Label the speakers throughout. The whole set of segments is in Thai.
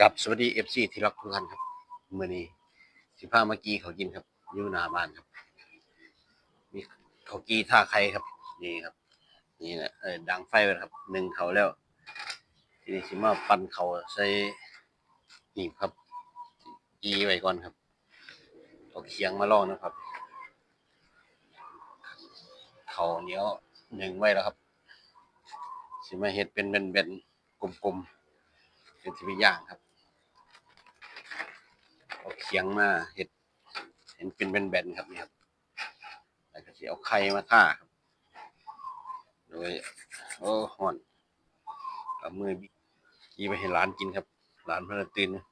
Speaker 1: กับสวัสดีเอฟซีที่รักทุกท่านครับเมื่อนี้สิพามากีเขากินครับอยู่หน้าบ้านครับ มีเขากีท่าไข่ครับ นี่ครับ นี่นะเออดังไฟไว้แล้วครับหนึ่งเขาแล้ว ทีนี้สิมาปั่นเขาใส่นี่ครับกีไว้ก่อนครับเอาเคียงมาลอนะครับ เขาเหนียวหนึ่งไว้แล้วครับ สิมาเฮ็ดเป็นเป็นเป็นกลมๆเป็นสิไปย่างครับ เคียงมาเห็ดเห็นเป็นแบนๆครับนี่ครับแล้วก็จะเอาไข่มาท่าครับโดยโอ้ห่อนเอามือบีกีไปให้ร้านกินครับร้านพื่อนตื่นนะ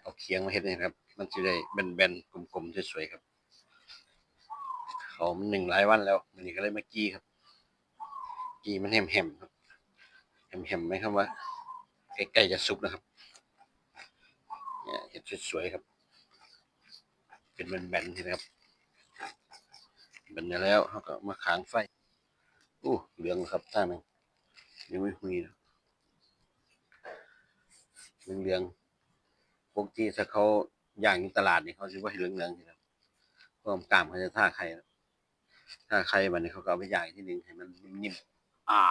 Speaker 1: เอาเคียงมาเห็ดนี่ครับ มันจะได้แบนๆกลมๆสวยๆครับเขามันหนึ่งหลายวันแล้ววันนี้ก็เลยมากี้ครับ กี้มันแหมๆครับแหมๆไหมครับว่าใกล้ๆจะสุกนะครับ เนี่ยเห็ดสวยๆครับ เป็นแบนๆทีนะครับแบนแล้วเขาก็มาขางไฟอู้เหลืองครับท่านึงยังไม่หุยนะเหลืองๆปกติถ้าเขาย่างอยู่ตลาดนี่เขาจะว่าเหลืองๆทีครับพราะว่ากล้ามเขาจะท่าไข่ท่าไข่บันนี้เขาก็เอาไปย่างที่หนึ่งให้มันนิ่มๆอ่า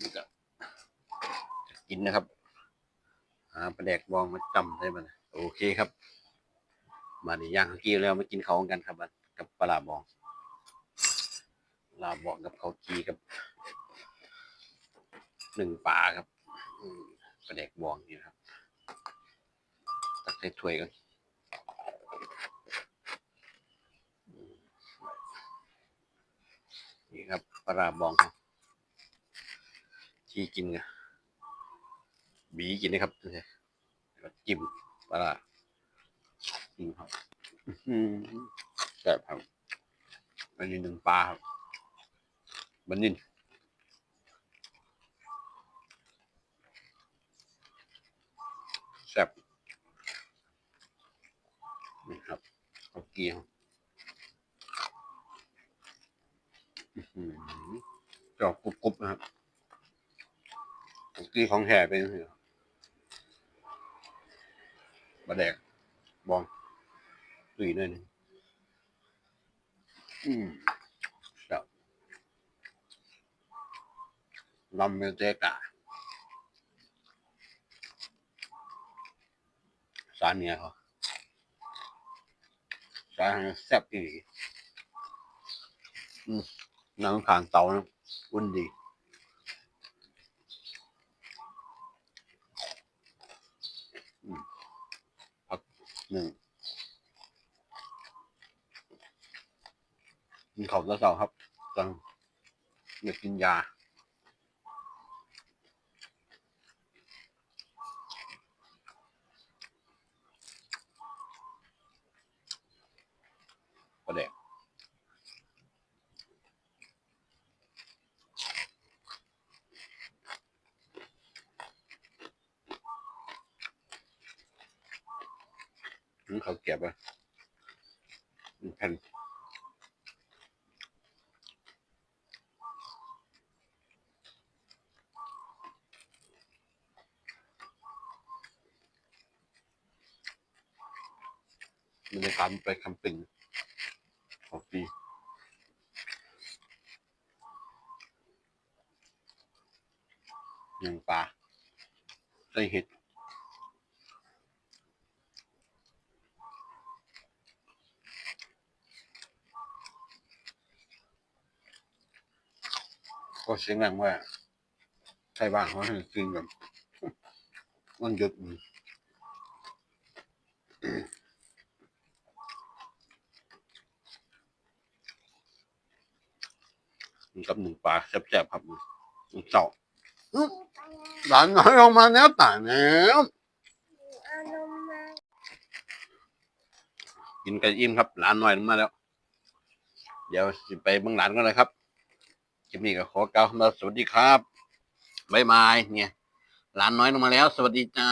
Speaker 1: นี่ก็ กินนะครับหาปลาแดกบองมาจำได้มันโอเคครับมาในย่างเขากี้แล้วมากินเขาวกันครับกับปลาบองปลาบองกับเขากีกับหนึ่งปลาครับปลาแดกบองนี่ครับตักใส่ถ้วยกันนี่ครับปลาบองครับที่กินไง บีกินนะครับแล้วก็จิ้มปลาร้าจิ้มครับอื้อหือแซ่บครับอันนี้หนึ่งปลาครับบันนินแซ่บนี่ครับเอาเกี๊ยวอื้อหือจอกกรุบๆนะครับกีของแห่เป็นเหรอ บะแดกบองตุยหน่อยหนึงอืมครับลำเมลเจกาสารเนี่ยเขาสารแซ่บดีอืมนั่งขางเตานะอุ่นดี ห นึ่งกินข้าวแล้วเสาครับจังอยากกินยา นี่เขาเก็บไว้เป็นแผ่นบรรยากาศไปคมปิ้งของปีหนึ่งปลาใส่เห็ด ก็เสียงดังว่าใช่บ้านเขาให้กินแบบมันหยุดนกับหนึ่งปลาแซ่บๆครับมันเต่าอื้อหลานน้อยออกมาแล้วตายแล้วกินกันอิ่มครับหลานน้อยลงมาแล้ว เดี๋ยวไปเบิ่งหลานกันเลยครับ คลิปนี้ก็ขอกล่าวคำว่าสวัสดีครับ บ๊ายบาย เนี่ย หลานน้อยลงมาแล้ว สวัสดีจ้า